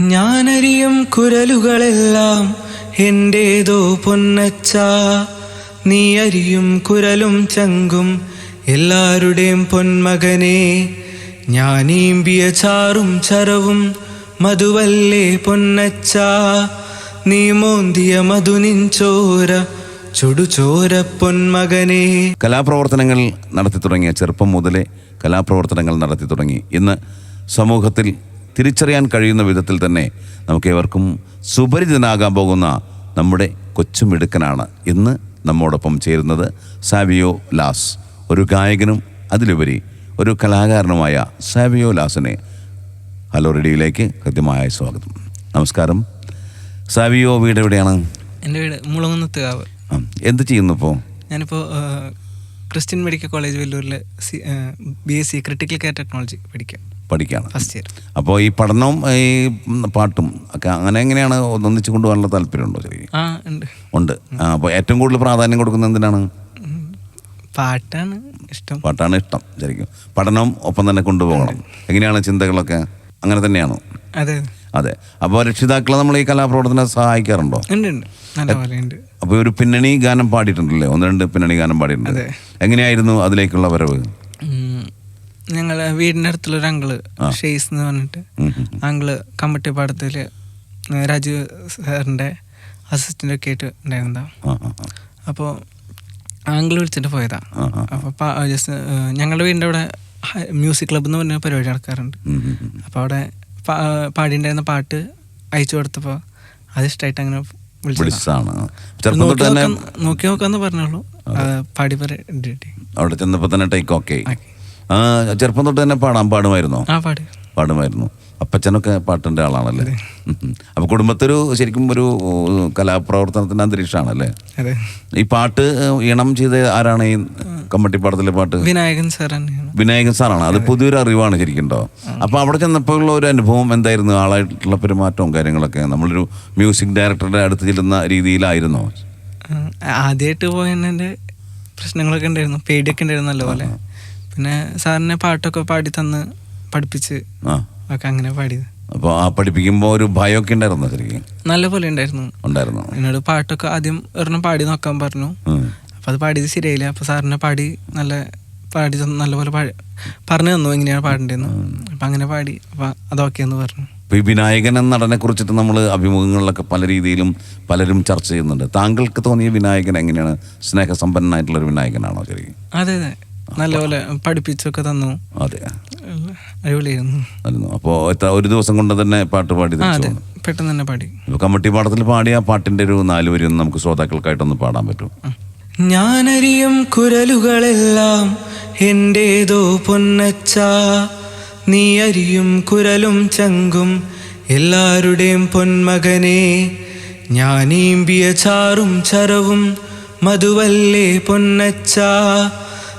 ഞാനറിയും കുരലുകളെല്ലാം എന്റേതോ പൊന്നച്ച നീ അരിയും കുരലും ചങ്കും എല്ലാവരുടെയും പൊന്മകനെ. ഞാനീമ്പിയ ചാറും ചരവും മധുവല്ലേ പൊന്നച്ച നീ മോന്തിയ മധുനിഞ്ചോര ചുടുചോര പൊന്മകനെ. കലാപ്രവർത്തനങ്ങൾ നടത്തി തുടങ്ങിയ ചെറുപ്പം മുതലേ കലാപ്രവർത്തനങ്ങൾ നടത്തി തുടങ്ങി. ഇന്ന് സമൂഹത്തിൽ തിരിച്ചറിയാൻ കഴിയുന്ന വിധത്തിൽ തന്നെ നമുക്ക് ഏവർക്കും സുപരിചിതനാകാൻ പോകുന്ന നമ്മുടെ കൊച്ചുമിടുക്കനാണ് ഇന്ന് നമ്മോടൊപ്പം ചേരുന്നത് സാവിയോ ലാസ്. ഒരു ഗായകനും അതിലുപരി ഒരു കലാകാരനുമായ സാവിയോ ലാസിനെ ഹലോ റേഡിയോയിലേക്ക് ഹൃദ്യമായ സ്വാഗതം. നമസ്കാരം. സാവിയോ വീട് എവിടെയാണ്? എന്റെ വീട് മുളകുന്നത്തുകാവ്. എന്ത് ചെയ്യുന്നു ഇപ്പോൾ ഞാനിപ്പോൾ Christian medical college വെല്ലൂരിൽ B S C critical care technology പഠിക്കാം. പഠിക്കുകയാണ്. ഫസ്റ്റ് ഇയർ അപ്പോൾ ഈ പഠനവും ഈ പാട്ടും ഒക്കെ അങ്ങനെ എങ്ങനെയാണ് ഒന്നിച്ച് കൊണ്ടുപോകാനുള്ള താല്പര്യമുണ്ടോ ചെറിയ ആ ഉണ്ട്. ഉണ്ട്. ആ, അപ്പോൾ ഏറ്റവും കൂടുതൽ പ്രാധാന്യം കൊടുക്കുന്നത് എന്തിനാണ്? പാട്ടാണ് ഇഷ്ടം. പാട്ടാണ് ഇഷ്ടം ശരിക്കും. പഠനവും ഒപ്പം തന്നെ കൊണ്ടുപോകണം. എങ്ങനെയാണ് ചിന്തകളൊക്കെ? അങ്ങനെ തന്നെയാണോ? അതെ. അതെ. അപ്പോൾ രക്ഷിതാക്കളെ നമ്മൾ ഈ കലാപ്രവർത്തനം സഹായിക്കാറുണ്ടോ? ഉണ്ട് ഉണ്ട്. നല്ല പോലെ ഉണ്ട്. അപ്പോൾ ഒരു പിന്നണി ഗാനം പാടിയിട്ടുണ്ടല്ലേ? ഒന്ന് രണ്ട് പിന്നണി ഗാനം പാടിയിട്ടുണ്ട്. അതെ. എങ്ങനെയായിരുന്നു അതിലേക്കുള്ള വരവ്? ഞങ്ങളെ വീടിന്റെ അടുത്തുള്ള ഒരു അങ്കിൾ ഷെയ്സ് എന്ന് പറഞ്ഞിട്ട്. അങ്കിൾ രാജു സാറിന്റെ അസിസ്റ്റന്റ് ഒക്കെ ആയിട്ട് ഉണ്ടായിരുന്നതാ. അപ്പോൾ ആംഗിൾ വിളിച്ചിട്ട് പോയതാ. അപ്പോൾ ജസ്റ്റ് ഞങ്ങളുടെ വീടിന്റെ അവിടെ മ്യൂസിക് ക്ലബ് എന്ന് പറഞ്ഞ പരിപാടി നടക്കാറുണ്ട്. അപ്പോൾ അവിടെ പാടിണ്ടായിരുന്ന പാടിയിട്ടുണ്ടായിരുന്ന പാട്ട് അയച്ചു കൊടുത്തപ്പോൾ അത് ഇഷ്ടമായിട്ട് അങ്ങനെ വിളിച്ചതാ. വിളിച്ചതാണ്. നോക്കി നോക്കാന്ന് പറഞ്ഞോളൂ പാടി പറയേണ്ടി അവിടെ ചെന്നപ്പോൾ തന്നെ ടേക്ക് ഓക്കെ ചെറുപ്പം തൊട്ട് തന്നെ പാടാൻ പാടുമായിരുന്നോ? ആ പാടി. പാടുമായിരുന്നു. അപ്പച്ചനൊക്കെ പാട്ടിന്റെ ആളാണല്ലേ. അപ്പൊ കുടുംബത്തൊരു ശരിക്കും ഒരു കലാപ്രവർത്തനത്തിന്റെ അന്തരീക്ഷമാണല്ലേ? ഈ പാട്ട് ഇണം ഈണം ചെയ്ത ആരാണ് ഈ കമ്മട്ടിപ്പാടത്തിലെ പാട്ട്? വിനായകൻ സാറാണ് വിനായകൻ സാറാണ്. അത് പുതിയൊരു അറിവാണ് ശരിക്കുണ്ടോ അപ്പൊ അവിടെ ചെന്നപ്പോഴുള്ള ഒരു അനുഭവം എന്തായിരുന്നു? ആളായിട്ടുള്ള പെരുമാറ്റവും കാര്യങ്ങളൊക്കെ? നമ്മളൊരു മ്യൂസിക് ഡയറക്ടറുടെ അടുത്ത് ചെല്ലുന്ന രീതിയിലായിരുന്നോ? ആദ്യമായിട്ട് പോയ പ്രശ്നങ്ങളൊക്കെ ഉണ്ടായിരുന്നു. പേടിയൊക്കെ ഉണ്ടായിരുന്നു നല്ലപോലെ പിന്നെ സാറിനെ പാട്ടൊക്കെ പാടി തന്ന് പഠിപ്പിച്ച് ആ. ഒക്കെ അങ്ങനെ പാടിയത്. അപ്പോൾ ആ പഠിപ്പിക്കുമ്പോൾ ഒരു ഭയമൊക്കെ ഉണ്ടായിരുന്നു ശരിക്കും? നല്ല പോലെ ഉണ്ടായിരുന്നു. ഉണ്ടായിരുന്നു? എന്നോട് പാട്ടൊക്കെ ആദ്യം ഒരെണ്ണം പാടി നോക്കാൻ പറഞ്ഞു. ഉം. അപ്പോൾ അത് പാടിയത് ശരിയായില്ല. അപ്പോൾ സാറിനെ പാടി നല്ല പാടി തന്നു നല്ലപോലെ പാടി പറഞ്ഞു തന്നു എങ്ങനെയാണ് പാടേണ്ടതെന്ന്. അപ്പം അങ്ങനെ പാടി. അപ്പം അതൊക്കെ എന്ന് പറഞ്ഞു. ഈ വിനായകൻ എന്ന നടനെ കുറിച്ചിട്ട് നമ്മൾ അഭിമുഖങ്ങളിലൊക്കെ പല രീതിയിലും പലരും ചർച്ച ചെയ്യുന്നുണ്ട്. താങ്കൾക്ക് തോന്നിയ വിനായകൻ എങ്ങനെയാണ്? സ്നേഹസമ്പന്നനായിട്ടുള്ള ഒരു വിനായകനാണോ ശരിക്കും? അതെ അതെ. നല്ലപോലെ പഠിപ്പിച്ചൊക്കെ തന്നു. അതെ. അടിപൊളിയായിരുന്നു. അപ്പോൾ ഒരു ദിവസം കൊണ്ട് തന്നെ പാട്ട് പാടി. പെട്ടെന്ന് തന്നെ പാടി. കമ്മട്ടി പാടത്തിൽ പാടിയ പാട്ടിന്റെ ഒരു നാല് വരി നമുക്ക് ശ്രോതാക്കൾക്കായിട്ടൊന്ന് പാടാൻ പറ്റും. ഞാനറിയും കുരലുകളെല്ലാം എന്റേതോ പൊന്നച്ച. നീ അരിയും കുരലും ചങ്കും എല്ലാവരുടെയും പൊന്മകനെ. ഞാനീമ്പിയ ചാറും ചരവും മധുവല്ലേ പൊന്നച്ച.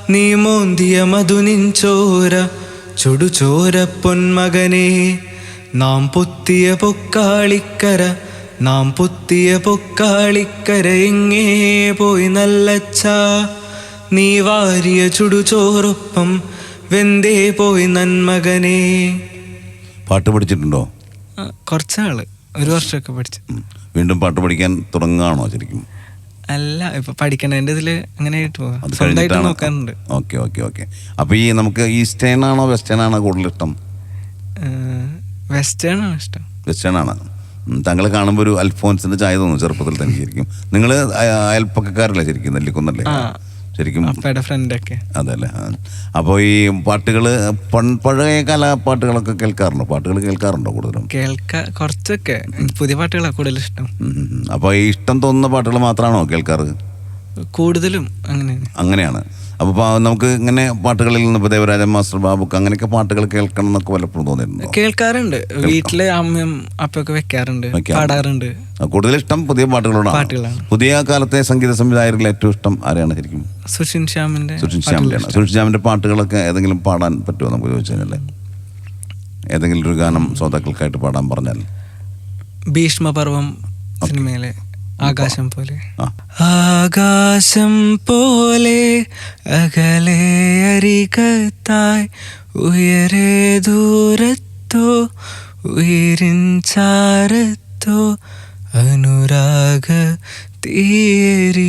നീ മോന്തിയ മധുനിൻ ചോര ചുടുചോര പൊന്മകനെ. നാം പൊത്തിയ പൊക്കാളിക്കര നാം പൊത്തിയ പൊക്കാളിക്കര എങ്ങേ പോയി നല്ലച്ച നീ വാരിയ ചുടുചോറൊപ്പം വെന്തേ പോയി നന്മകനെ. പാട്ട് പഠിച്ചിട്ടുണ്ടോ? കുറച്ചാൾ. ഒരു വർഷമൊക്കെ പഠിച്ചു. വീണ്ടും പാട്ട് പഠിക്കാൻ തുടങ്ങുകയാണോ ശരിക്കും? അല്ല ഇപ്പൊ പഠിക്കണതിന്റെ ഇതിൽ അങ്ങനെ സ്വന്തമായിട്ട് കഴിഞ്ഞിട്ടാണ്. നോക്കാറുണ്ട്. Okay okay okay. അപ്പൊ ഈ നമുക്ക് ഈസ്റ്റേൺ ആണോ വെസ്റ്റേൺ ആണോ കൂടുതൽ ഇഷ്ടം. വെസ്റ്റേൺ ആണ് ഇഷ്ടം വെസ്റ്റേൺ ആണ് താങ്കൾ കാണുമ്പോൾ ഒരു അൽഫോൻസിന്റെ ചായ തോന്നുന്നു ചെറുപ്പത്തിൽ തന്നെ ശരിക്കും. നിങ്ങൾ അയൽപ്പക്കക്കാരല്ലേ ശരിക്കും നെല്ലിക്കുന്നല്ലേ. ശരിക്കും അപ്പയുടെ ഫ്രണ്ടൊക്കെ അതല്ലേ? അപ്പോൾ ഈ പാട്ടുകൾ പഴയ കലാപാട്ടുകളൊക്കെ കേൾക്കാറുണ്ടോ? പാട്ടുകൾ കേൾക്കാറുണ്ടോ കൂടുതലും? കേൾക്ക കുറച്ചൊക്കെ. പുതിയ പാട്ടുകളാണ് കൂടുതൽ ഇഷ്ടം. അപ്പോൾ ഈ ഇഷ്ടം തോന്നുന്ന പാട്ടുകൾ മാത്രമാണോ കേൾക്കാറ്? കൂടുതലും അങ്ങനെയാണ്. അങ്ങനെയാണ് അപ്പോൾ നമുക്ക് ഇങ്ങനെ പാട്ടുകളിൽ നിന്ന് ഇപ്പോൾ ദേവരാജൻ മാസ്റ്റർ ബാബുക്ക് അങ്ങനെയൊക്കെ പാട്ടുകൾ കേൾക്കണം എന്നൊക്കെ പലപ്പോഴും തോന്നിയിട്ടുണ്ടോ? കേൾക്കാറുണ്ട്. വീട്ടിലെ അമ്മയും അപ്പയൊക്കെ വെക്കാറുണ്ട്. പാടാറുണ്ട്. കൂടുതൽ ഇഷ്ടം പുതിയ പാട്ടുകളോടാണ്. പുതിയ കാലത്തെ സംഗീത സംവിധായകരിൽ ഏറ്റവും ഇഷ്ടം ആരെയാണ് ശരിക്കും? സുഷിൻ ശ്യാമിന്റെ സുഷിൻ ശ്യാമിന്റെ സുഷിൻ ശ്യാമിന്റെ പാട്ടുകളൊക്കെ ഏതെങ്കിലും പാടാൻ പറ്റുമോ നമുക്ക് ചോദിച്ചു കഴിഞ്ഞാൽ ഏതെങ്കിലും ഒരു ഗാനം ശ്രോതാക്കൾക്കായിട്ട് പാടാൻ പറഞ്ഞാൽ. ഭീഷ്മപർവം സിനിമയിലെ ആകാശം പോലെ. ആകാശം പോലെ അകലെ അരികത്തായി ഉയരെ ദൂരത്തോ ഉയരിൻ ചാരത്തോ അനുരാഗ തീരിയുമ്പോൾ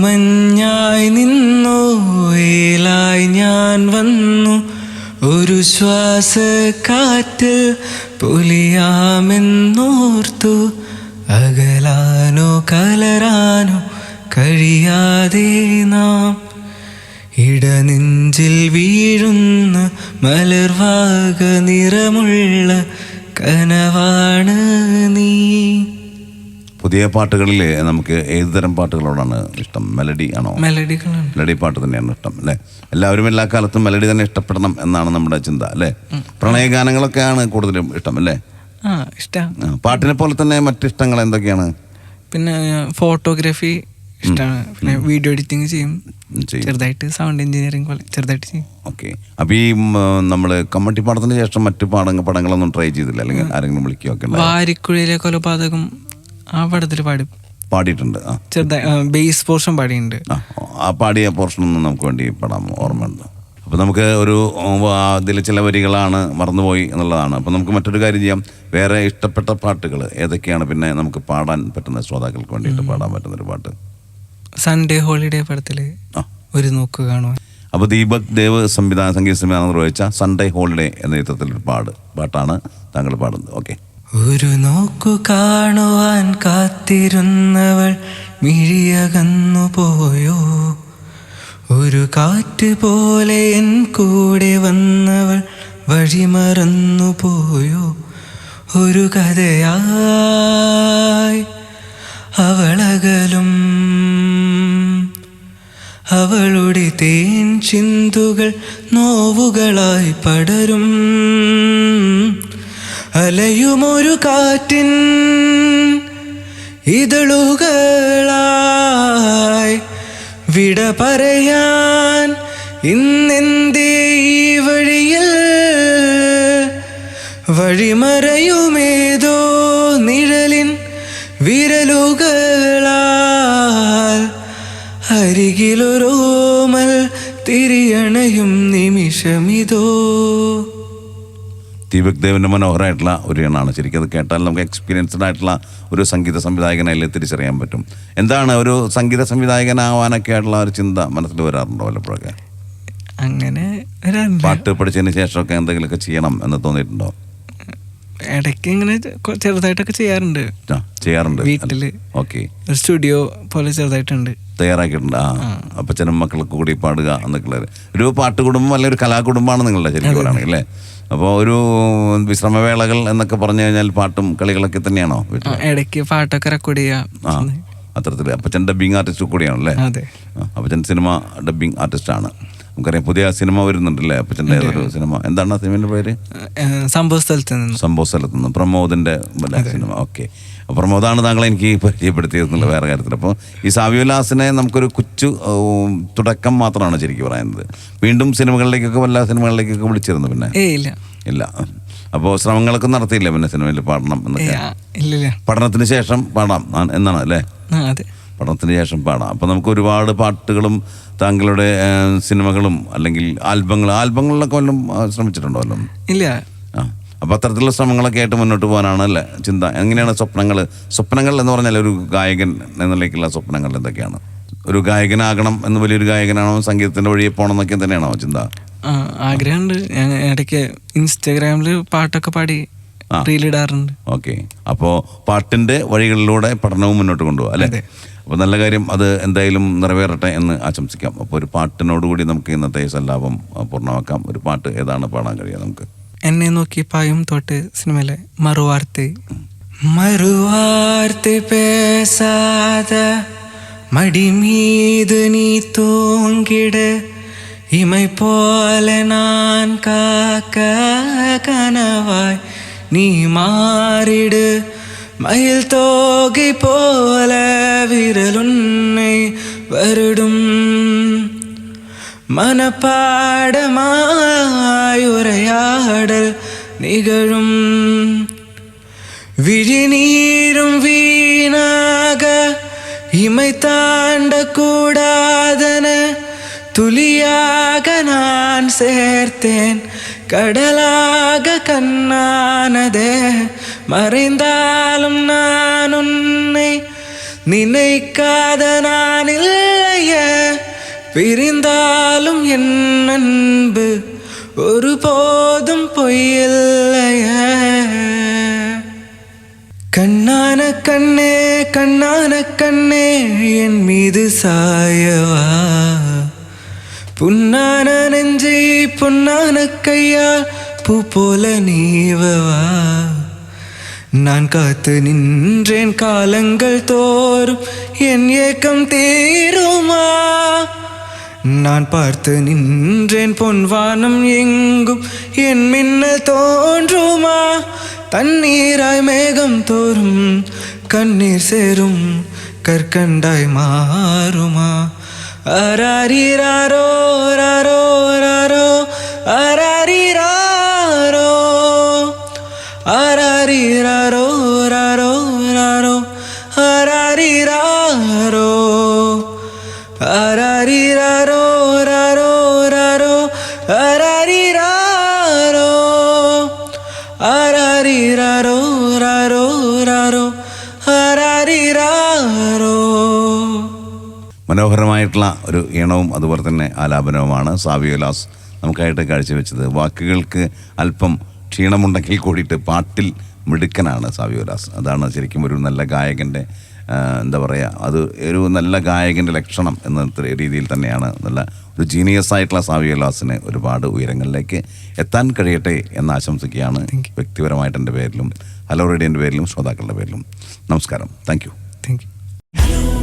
തൂമഞ്ഞായി നിന്നു ഏലായി ഞാൻ വന്നു. ഒരു ശ്വാസ കാറ്റ് പൊലിയാമെന്നോർത്തു. അകലാനോ കലരാനോ കഴിയാതെ നാം. ഇടനെഞ്ചിൽ വീഴുന്ന മലർവാക നിറമുള്ള കനവാണ് പുതിയ പാട്ടുകളിൽ നമുക്ക് ഏത് തരം പാട്ടുകളോടാണ് ഇഷ്ടം? മെലഡി ആണോ? മെലഡികളാണ്. മെലഡി പാട്ട് തന്നെയാണ് ഇഷ്ടം അല്ലേ? എല്ലാവരും എല്ലാ കാലത്തും മെലഡി തന്നെ ഇഷ്ടപ്പെടണം എന്നാണ് നമ്മുടെ ചിന്ത അല്ലേ? പ്രണയഗാനങ്ങളൊക്കെയാണ് കൂടുതലും ഇഷ്ടം അല്ലേ? ആ ഇഷ്ടം. പാട്ടിനെ പോലെ തന്നെ മറ്റിഷ്ടങ്ങൾ എന്തൊക്കെയാണ്? പിന്നെ ഫോട്ടോഗ്രാഫി ഇഷ്ടമാണ് പിന്നെ വീഡിയോ എഡിറ്റിംഗ് ചെയ്യും. ചെറുതായിട്ട് സൗണ്ട് എഞ്ചിനീയറിംഗ് പോലെ ചെറുതായിട്ട് ചെയ്യും. ഓക്കെ. അപ്പോൾ ഈ നമ്മൾ കമ്മട്ടി പാടത്തിന് ശേഷം മറ്റു പാടങ്ങൾ പടങ്ങളൊന്നും ട്രൈ ചെയ്തില്ല? അല്ലെങ്കിൽ ആരെങ്കിലും വിളിക്കുകയൊക്കെ? വാരിക്കുഴിയിലെ കൊലപാതകം ആ പടത്തിൽ പാടി. പാടിയിട്ടുണ്ട്. ചെറുതായി ബേസ് പോർഷൻ പാടിയിട്ടുണ്ട് ആ, പാടിയ പോർഷൻ പോർഷനൊന്നും നമുക്ക് വേണ്ടി പാടാം ഓർമ്മയുണ്ട്. അപ്പോൾ നമുക്ക് ഒരു അതിൽ ചില വരികളാണ് മറന്നുപോയി എന്നുള്ളതാണ്. അപ്പോൾ നമുക്ക് മറ്റൊരു കാര്യം ചെയ്യാം. വേറെ ഇഷ്ടപ്പെട്ട പാട്ടുകൾ ഏതൊക്കെയാണ് പിന്നെ നമുക്ക് പാടാൻ പറ്റുന്ന ശ്രോതാക്കൾക്ക് വേണ്ടിയിട്ട് പാടാൻ പറ്റുന്ന ഒരു പാട്ട്. സൺഡേ ഹോളിഡേ പടത്തിൽ ആ. ഒരു നോക്ക് കാണുവാൻ. അപ്പോൾ ദീപക് ദേവ് സംവിധാന സംഗീത സംവിധാനം നിർവഹിച്ച സൺഡേ ഹോളിഡേ എന്ന ചിത്രത്തിൽ പാട് പാട്ടാണ് താങ്കൾ പാടുന്നത്. ഓക്കെ. ഒരു നോക്കു കാണുവാൻ കാത്തിരുന്നവൾ മിഴിയകന്നു പോയോ? ഒരു കാറ്റ് പോലെ എൻ കൂടെ വന്നവൾ വഴിമറന്നു പോയോ? ഒരു കഥയായി അവളകലും അവളുടെ തേൻ ചിന്തുകൾ നോവുകളായി പടരും. അലയുമൊരു കാറ്റിൻ ഇതളുകളായി വിട പറയാൻ ഇന്നെന്തേ ഈ വഴിയിൽ വഴിമറയുമേതോ നിഴലിൻ വിരലുകളാൽ അരികിലൊരോമൽ തിരിയണയും നിമിഷമിതോ ദീപക് ദേവിന്റെ മനോഹരമായിട്ടുള്ള ഒരു എണ്ണാണ്. ശരിക്കും അത് കേട്ടാൽ നമുക്ക് എക്സ്പീരിയൻസ്ഡ് ആയിട്ടുള്ള ഒരു സംഗീത സംവിധായകനല്ലേ തിരിച്ചറിയാൻ പറ്റും. എന്താണ് ഒരു സംഗീത സംവിധായകനാവാനൊക്കെ ആയിട്ടുള്ള ഒരു ചിന്ത മനസ്സിൽ വരാറുണ്ടോ വല്ലപ്പോഴൊക്കെ? അങ്ങനെ പാട്ട് പഠിച്ചതിന് ശേഷമൊക്കെ എന്തെങ്കിലുമൊക്കെ ചെയ്യണം എന്ന് തോന്നിയിട്ടുണ്ടോ? ഇടയ്ക്ക് ഇങ്ങനെ ചെറുതായിട്ടൊക്കെ ചെയ്യാറുണ്ട്. ചെയ്യാറുണ്ട്. വീട്ടിൽ. ഓക്കെ. സ്റ്റുഡിയോ പോലെ ചെറുതായിട്ടുണ്ട്. തയ്യാറാക്കിയിട്ടുണ്ട്. ആ അപ്പച്ചനും മക്കൾക്ക് കൂടി പാടുക എന്നൊക്കെ ഒരു പാട്ട് കുടുംബം അല്ലെങ്കിൽ ഒരു കലാകുടുംബമാണ് നിങ്ങളുടെ ശരിക്കും പറയുകയാണെങ്കിൽ അല്ലേ? അപ്പോൾ ഒരു വിശ്രമവേളകൾ എന്നൊക്കെ പറഞ്ഞു കഴിഞ്ഞാൽ പാട്ടും കളികളൊക്കെ തന്നെയാണോ ഇടയ്ക്ക് പാട്ടൊക്കെ റെക്കോർഡ് ചെയ്യുക. ആ അത്തരത്തിൽ അപ്പച്ചൻ ഡബിങ് ആർട്ടിസ്റ്റ് കൂടിയാണല്ലേ? അപ്പച്ചൻ സിനിമ ഡബ്ബിങ് ആർട്ടിസ്റ്റാണ്. നമുക്കറിയാം പുതിയ സിനിമ വരുന്നുണ്ടല്ലേ അപ്പച്ചന്റെ ഏതൊരു സിനിമ. എന്താണ് ആ സിനിമയുടെ പേര്? സംഭവ സ്ഥലത്ത് നിന്ന്. സംഭവ സ്ഥലത്ത് നിന്ന്. പ്രമോദിന്റെ സിനിമ. ഓക്കെ. പ്രമോദാണ് താങ്കളെ എനിക്ക് പരിചയപ്പെടുത്തിയത് എന്നുള്ള വേറെ കാര്യത്തിൽ അപ്പോൾ ഈ സാവ്യോല്ലാസിനെ നമുക്കൊരു കുച്ചു തുടക്കം മാത്രമാണ് ശരിക്കും പറയുന്നത്. വീണ്ടും സിനിമകളിലേക്കൊക്കെ വല്ല സിനിമകളിലേക്കൊക്കെ വിളിച്ചിരുന്നു പിന്നെ? ഇല്ല. ഇല്ല. അപ്പോൾ ശ്രമങ്ങളൊക്കെ നടത്തിയില്ല പിന്നെ സിനിമയിൽ പാടണം എന്നൊക്കെ? പഠനത്തിന് ശേഷം പാടാം. എന്നാണ് അല്ലേ? പഠനത്തിന് ശേഷം പാടാം അപ്പോൾ നമുക്ക് ഒരുപാട് പാട്ടുകളും താങ്കളുടെ സിനിമകളും അല്ലെങ്കിൽ ആൽബങ്ങൾ ആൽബങ്ങളിലൊക്കെ വല്ലതും ശ്രമിച്ചിട്ടുണ്ടോ വല്ലതും? ഇല്ല. ആ. അപ്പോൾ അത്തരത്തിലുള്ള ശ്രമങ്ങളൊക്കെ ആയിട്ട് മുന്നോട്ട് പോകാനാണ് അല്ലേ ചിന്ത. എങ്ങനെയാണ് സ്വപ്നങ്ങൾ? സ്വപ്നങ്ങൾ എന്ന് പറഞ്ഞാൽ ഒരു ഗായകൻ എന്നതിലേക്കുള്ള സ്വപ്നങ്ങൾ എന്തൊക്കെയാണ്? ഒരു ഗായകനാകണം എന്ന് വലിയൊരു ഗായകനാണോ? സംഗീതത്തിന്റെ വഴിയെ പോകണം എന്നൊക്കെ തന്നെയാണോ ചിന്ത? ആഗ്രഹമുണ്ട്. ഞാൻ ഇടയ്ക്ക് ഇൻസ്റ്റാഗ്രാമിൽ പാട്ടൊക്കെ പാടി. റീലിടാറുണ്ട്. ഓക്കെ. അപ്പോൾ പാട്ടിന്റെ വഴികളിലൂടെ പഠനവും മുന്നോട്ട് കൊണ്ടുപോകാം അല്ലേ. അപ്പോൾ നല്ല കാര്യം അത് എന്തായാലും നിറവേറട്ടെ എന്ന് ആശംസിക്കാം അപ്പോൾ ഒരു പാട്ടിനോടുകൂടി നമുക്ക് ഇന്നത്തെ ഈ സല്ലാപം ആ, പൂർണ്ണമാക്കാം ഒരു പാട്ട് ഏതാണ് പാടാൻ കഴിയുക നമുക്ക് എന്നെ നോക്കി പായും തോട്ട് സിനിമയിലെ മറുവാർത്തെ മറുവാർത്തെ പേസാത മടി மீது நீ தூங்கிடு இமை போல நான் காக்க கனவாய் நீ மாறிடு மயில் தோகை போல விரலுன்னை வருடும். மனப்பாடமாயுரையாடல் நிகழும். விழிநீரும் வீணாக இமை தாண்ட கூடாதன துளியாக நான் சேர்த்தேன். கடலாக கண்ணானதே மறைந்தால் நினைக்காத நான் இல்லைய. பிரிந்தாலும் என் அன்பு ஒருபோதும் பொய்யில்லைய. கண்ணான கண்ணே கண்ணான கண்ணே என் மீது சாயவா. புன்னான நெஞ்சை பொன்னான கையா பூ போல நீவவா. நான் காத்து நின்றேன் காலங்கள் தோறும் என் ஏக்கம் தீருமா? நான் பார்த்து நின்றேன் பொன்வானம் எங்கும் என் மின்னல் தோன்றுமா? தண்ணீராய் மேகம் தோறும் கண்ணீர் சேரும் கற்கண்டாய் மாறுமா? அராரிராரோ ராரோ ராரோ മനോഹരമായിട്ടുള്ള ഒരു ഈണവും അതുപോലെ തന്നെ ആലാപനവുമാണ് സാവിയോലാസ് നമുക്കായിട്ട് കാഴ്ചവെച്ചത്. വാക്കുകൾക്ക് അല്പം ക്ഷീണമുണ്ടെങ്കിൽ കൂടിയിട്ട് പാട്ടിൽ മിടുക്കനാണ് സാവിയോലാസ്. അതാണ് ശരിക്കും ഒരു നല്ല ഗായകന്റെ എന്താ പറയുക അത് ഒരു നല്ല ഗായകന്റെ ലക്ഷണം എന്ന രീതിയിൽ തന്നെയാണ് നല്ല ഒരു ജീനിയസ് ആയിട്ടുള്ള സാവിയോലാസിന് ഒരുപാട് ഉയരങ്ങളിലേക്ക് എത്താൻ കഴിയട്ടെ എന്ന് ആശംസിക്കുകയാണ് വ്യക്തിപരമായിട്ട് എന്റെ പേരിലും ഹലോ റേഡിയോന്റെ പേരിലും ശ്രോതാക്കളുടെ പേരിലും. നമസ്കാരം. Thank you. Thank you